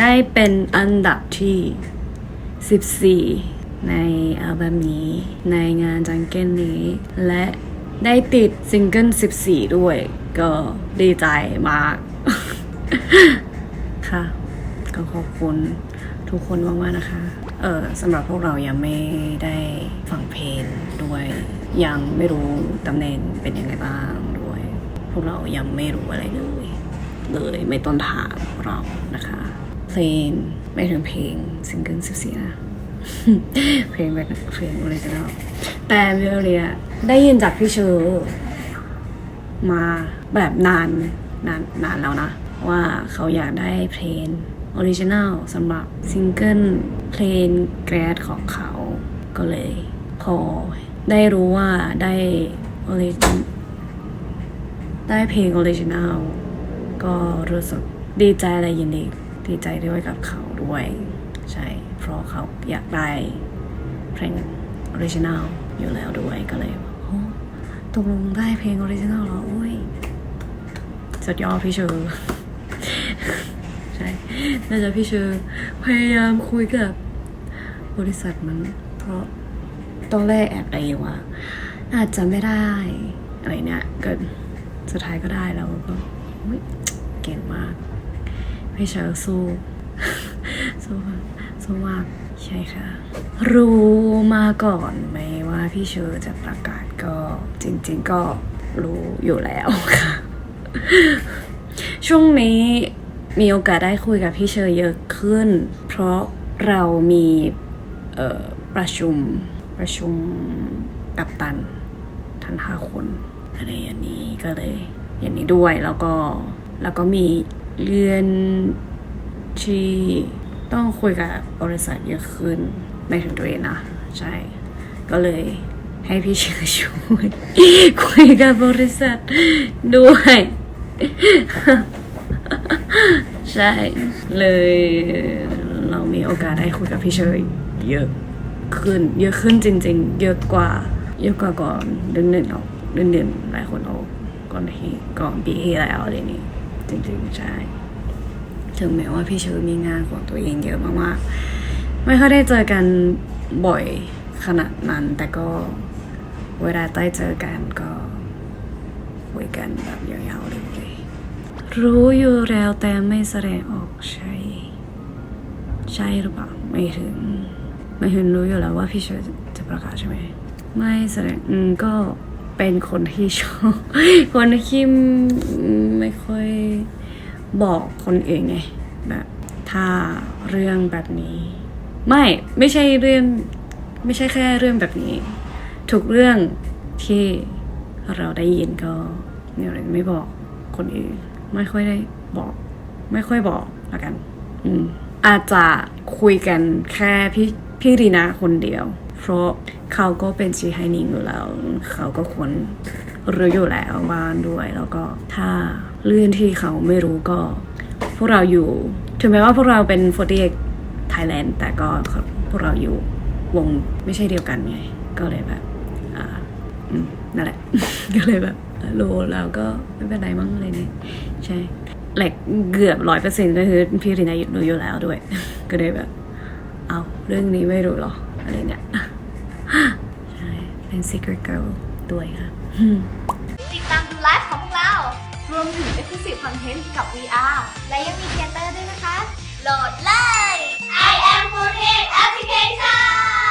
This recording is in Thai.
ได้เป็นอันดับที่ 14 ในอัลบั้มนี้ในงานจังเก้นนี้ และได้ติดซิงเกิล 14 ด้วย ก็ดีใจมาก ค่ะ ก็ขอบคุณทุกคนมากๆนะคะ เออสำหรับพวกเรายังไม่ได้ฟังเพลงด้วย ยังไม่รู้ตำแหน่งเป็นยังไงบ้างด้วย พวกเรายังไม่รู้อะไรเลย เลยไม่ต้นทางเรานะคะ ลงไม่ถึงเพลงซิงเกิล14นะเพลงแบบเพลงอะไรจะเล่าแต่เวลเลียได้ยินจากพี่เชอร์มาแบบนานนานนานแล้วนะ ว่าเขาอยากได้เพลงออริจินัลสำหรับซิงเกิลเพลงแกรดของเขาก็เลยพอได้รู้ว่าได้ออริจินได้เพลงออริจินัลก็รู้สึกดีใจและยินดี ดีใจด้วยกับเขาด้วย ใช่ เพราะเขาอยากได้เพลงออริจินัลอยู่แล้วด้วยก็เลยโอ้ตกลงได้เพลงออริจินัลเหรอโอ้ยสุดยอดพี่เชอร์ใช่น่าจะพี่เชอร์พยายามคุยกับบริษัทมัน เพราะตอนแรกแอบไปว่าอาจจะไม่ได้ อะไรเนี่ยกิดสุดท้ายก็ได้แล้วก็อุ๊ยเก่งมาก พี่เชอร์สู้สู้มากสู้มากใช่ค่ะ รู้มาก่อนไหมว่าพี่เชอร์จะประกาศก็จริง ๆ ก็รู้อยู่แล้วค่ะ ช่วงนี้มีโอกาสได้คุยกับพี่เชอร์เยอะขึ้น เพราะเรามีประชุมประชุมกับตันทั้งห้าคนอะไรอย่างนี้ก็เลยอย่างนี้ด้วยแล้วก็แล้วก็มี เรียนที่ต้องคุยกับบริษัทเยอะขึ้นไม่ถึงตัวเองนะใช่ ก็เลยให้พี่เชอร์ช่วยคุยกับบริษัทด้วย ใช่ เลยเรามีโอกาสได้คุยกับพี่เชยเยอะขึ้น เยอะขึ้นจริง ๆ เยอะกว่า เยอะกว่าก่อนเดือนหนึ่งเอาเดือนหนึ่งหลายคนเอาก่อนที่ก่อนปีที่แล้วอะไรนี้ จริงๆใช่ถึงแม้ว่าพี่เชอมีงานของตัวเองเยอะมากๆไม่ค่อยได้เจอกันบ่อยขนาดนั้น แต่ก็เวลาได้เจอกันก็คุยกันแบบยาวๆเลยรู้อยู่แล้วแต่ไม่แสดงออกใช่ ใช่หรือเปล่าไม่ถึง ไม่ถึงรู้อยู่แล้วว่าพี่เชอร์จะประกาศใช่ไหมไม่แสดงอืมก็ เป็นคนที่ชอบ คนที่ไม่ค่อยบอกคนอื่นไงแบบถ้าเรื่องแบบนี้ ไม่ไม่ใช่เรื่องไม่ใช่แค่เรื่องแบบนี้ ทุกเรื่องที่เราได้ยินก็เนี่ยเลยไม่บอกคนอื่น ไม่ค่อยได้บอก ไม่ค่อยบอกละกัน อืมอาจจะคุยกันแค่พี่พี่รีนาคนเดียว เพราะเขาก็เป็นชีไฮนิงอยู่แล้ว เขาก็ควรรู้อยู่แล้วว่าด้วย แล้วก็ถ้าเรื่องที่เขาไม่รู้ก็ พวกเราอยู่ถึงแม้ว่าพวกเราเป็น48 Thailand แต่ก็พวกเราอยู่วงไม่ใช่เดียวกันไง ก็เลยแบบอ่านั่นแหละ ก็เลยแบบรู้แล้วก็ไม่เป็นไรมั้งอะไรเนี่ยใช่แหลกเกือบร้อยเปอร์เซ็นต์ก็คือพี่รินารู้อยู่แล้วด้วย ก็เลยแบบ เอาเรื่องนี้ไม่รู้หรออะไรเนี่ย ใช่ เป็น Secret Girl ด้วยค่ะ ติดตามดูไลฟ์ของพวกเรา รวมถึง Exclusive Content กับ VR และยังมีเทเตอร์ด้วยนะคะ โหลดเลย I am Fortnite Application